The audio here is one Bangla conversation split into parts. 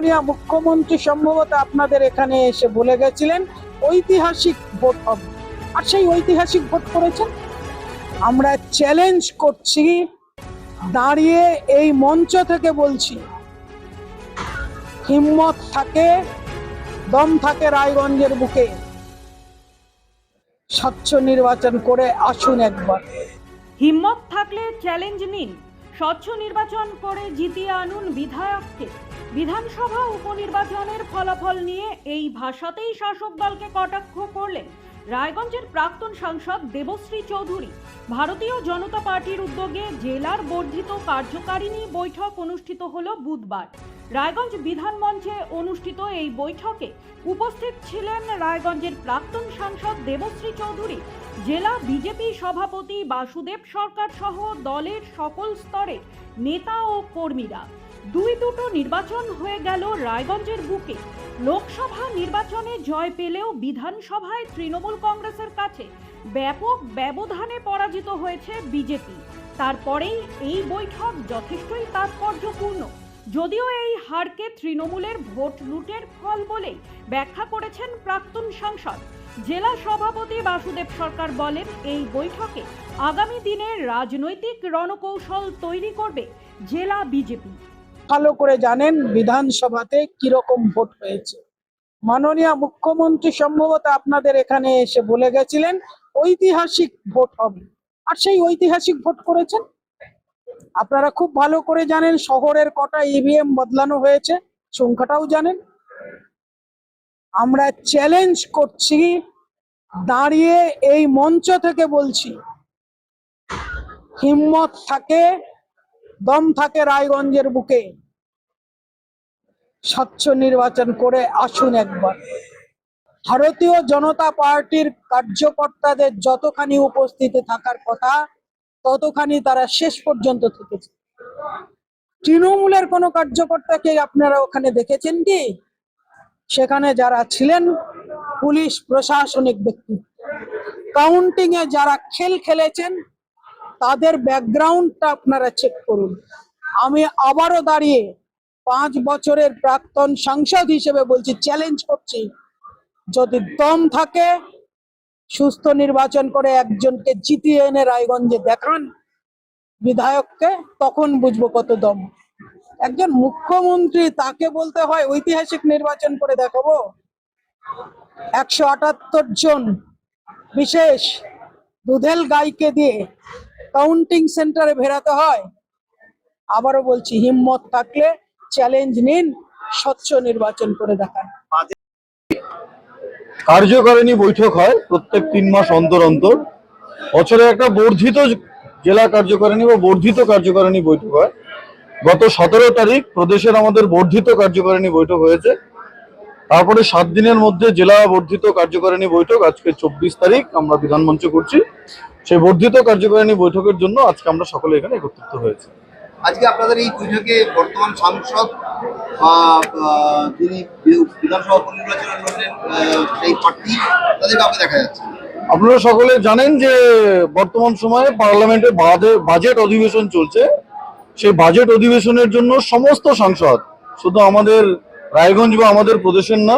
মাননীয় মুখ্যমন্ত্রী সম্ভবত আপনাদের এখানে এসে বলে গেছিলেন, ঐতিহাসিক ভোট হবে আর সেই ঐতিহাসিক ভোট করেছেন? আমরা চ্যালেঞ্জ করছি, দাঁড়িয়ে এই মঞ্চ থেকে বলছি, হিম্মত থাকে, দম থাকে রায়গঞ্জের বুকে। স্বচ্ছ নির্বাচন করে আসুন একবার। হিম্মত থাকলে চ্যালেঞ্জ নিন, স্বচ্ছ নির্বাচন করে জিতিয়ে আনুন বিধায়ককে। বিধানসভা উপনির্বাচনের ফলাফল নিয়ে এই ভাষাতেই শাসক দলকে কটাক্ষ করলেন রায়গঞ্জের প্রাক্তন সাংসদ দেবশ্রী চৌধুরী। ভারতীয় জনতা পার্টির উদ্যোগে জেলার বর্ধিত কার্যকারিণী বৈঠক অনুষ্ঠিত হল বুধবার। রায়গঞ্জ বিধান মঞ্চে অনুষ্ঠিত এই বৈঠকে উপস্থিত ছিলেন রায়গঞ্জের প্রাক্তন সাংসদ দেবশ্রী চৌধুরী, জেলা বিজেপি সভাপতি বাসুদেব সরকার সহ দলের সকল স্তরে নেতা ও কর্মীরা। দুই দুটো নির্বাচন হয়ে গেল রায়গঞ্জের বুকে। লোকসভা নির্বাচনে জয় পেলেও বিধানসভায় তৃণমূল কংগ্রেসের কাছে ব্যাপক ব্যবধানে পরাজিত হয়েছে বিজেপি। তারপরেই এই বৈঠক যথেষ্টই তাৎপর্যপূর্ণ। যদিও এই হারকে তৃণমূলের ভোট লুটের ফল বলেই ব্যাখ্যা করেছেন প্রাক্তন সাংসদ। জেলা সভাপতি বাসুদেব সরকার বলেন, এই বৈঠকে আগামী দিনের রাজনৈতিক রণকৌশল তৈরি করবে জেলা বিজেপি। ভালো করে জানেন বিধানসভাতে কীরকম ভোট হয়েছে। মাননীয় মুখ্যমন্ত্রী সম্ভবত আপনাদের এখানে এসে বলে গেছিলেন, ঐতিহাসিক ভোট হবে। আর সেই ঐতিহাসিক ভোট করেছেন? আপনারা খুব ভালো করে জানেন, শহরের কটা ইভিএম বদলানো হয়েছে, সংখ্যাটাও জানেন। আমরা চ্যালেঞ্জ করছি, দাঁড়িয়ে এই মঞ্চ থেকে বলছি, হিম্মত থাকে দম থাকে রায়গঞ্জের বুকে। স্বচ্ছ নির্বাচন করে আসুন একবার। ভারতীয় জনতা পার্টির কার্যকর্তাদের যতখানি উপস্থিতি থাকার কথা, ততখানি তারা শেষ পর্যন্ত থেকেছে। তৃণমূলের কোনো কার্যকর্তাকে আপনারা ওখানে দেখেছেন কি? সেখানে যারা ছিলেন, পুলিশ, প্রশাসনিক ব্যক্তি। কাউন্টিং এ যারা খেল খেলেছেন তাদের ব্যাকগ্রাউন্ডটা আপনারা চেক করুন। আমি আবারও দাঁড়িয়ে পাঁচ বছরের প্রাক্তন সাংসদ হিসেবে বলছি চ্যালেঞ্জ করছি। যদি দম থাকে, সুস্থ নির্বাচন করে একজনকে জিতিয়ে এনে রায়গঞ্জে দেখান বিধায়ককে, তখন বুঝব কত দম। একজন মুখ্যমন্ত্রী তাকে বলতে হয়, ঐতিহাসিক নির্বাচন করে দেখাবো। একশো আটাত্তর জন বিশেষ দুধেল গাইকে দিয়ে কাউন্টিং সেন্টারে ভেরাতে হয়। আবারও বলছি, হিম্মত থাকলে চ্যালেঞ্জ নিন, স্বচ্ছ নির্বাচন করে দেখান। কার্যকারিণী বৈঠক হয় প্রত্যেক তিন মাস অন্তর অন্তর। বছরে একটা বর্ধিত জেলা কার্যকারিণী বা বর্ধিত কার্যকারিণী বৈঠক হয়। গত সতেরো তারিখ প্রদেশের আমাদের বর্ধিত কার্যকারিণী বৈঠক হয়েছে। তারপরে সাত দিনের মধ্যে জেলা বর্ধিত কার্যকারিণী বৈঠক, আজকে চব্বিশ তারিখ আমরা বিধানমঞ্চে করছি। সেই বর্ধিত কার্যকারিণী বৈঠকের জন্য আজকে আমরা সকলে এখানে একত্রিত হয়েছি। আজকে আপনাদের এই বৈঠকে বর্তমান সাংসদ যিনি বিধানসভা উপনির্বাচনে লড়লেন সেই প্রার্থী তাদের কাউকে দেখা যাচ্ছে আপনারা সকলে জানেন যে বর্তমান সময়ে পার্লামেন্টে বাজে- বাজেট অধিবেশন চলছে। সেই বাজেট অধিবেশনের জন্য সমস্ত সাংসদ শুধু আমাদের রায়গঞ্জ বা আমাদের প্রদেশের না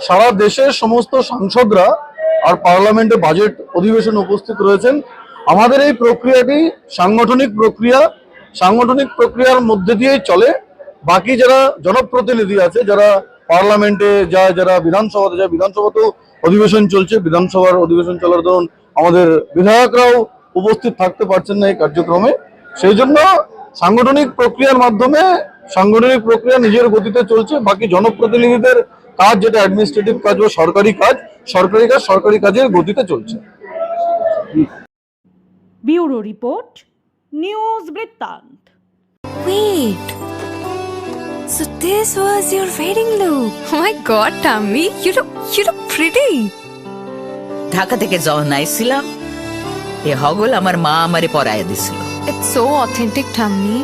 সারা দেশের সমস্ত সাংসদরা আর পার্লামেন্টে বাজেট অধিবেশন উপস্থিত রয়েছেন। আমাদের এই প্রক্রিয়াটি সাংগঠনিক প্রক্রিয়া, সাংগঠনিক প্রক্রিয়ার মধ্যে দিয়েই চলে। বাকি যারা জনপ্রতিনিধি আছে, যারা পার্লামেন্টে যায়, যারা বিধানসভাতে যায়, বিধানসভাতেও অধিবেশন চলছে। বিধানসভার অধিবেশন চলার ধরুন আমাদের বিধায়করাও উপস্থিত থাকতে পারছেন না এই কার্যক্রমে। সেই জন্য সাংগঠনিক প্রক্রিয়ার মাধ্যমে সাংগঠনিক প্রক্রিয়া নিজের গতিতে চলছে। বাকি জনপ্রতিনিধিদের কাজ, যেটা অ্যাডমিনিস্ট্রেটিভ কাজ বা সরকারি কাজ সরকারি কাজ সরকারি কাজের গতিতে চলছে ব্যুরো রিপোর্ট নিউজ বৃত্তান্ত Wait. So this was your wedding look. Oh my god, Tammy, you look you look pretty. Dhaka থেকে যখন আইছিলাম এ হগল আমার মা আমারে পরায় দিছিল It's so authentic, Tammy.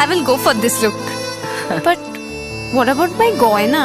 I will go for this look. but what about my goina?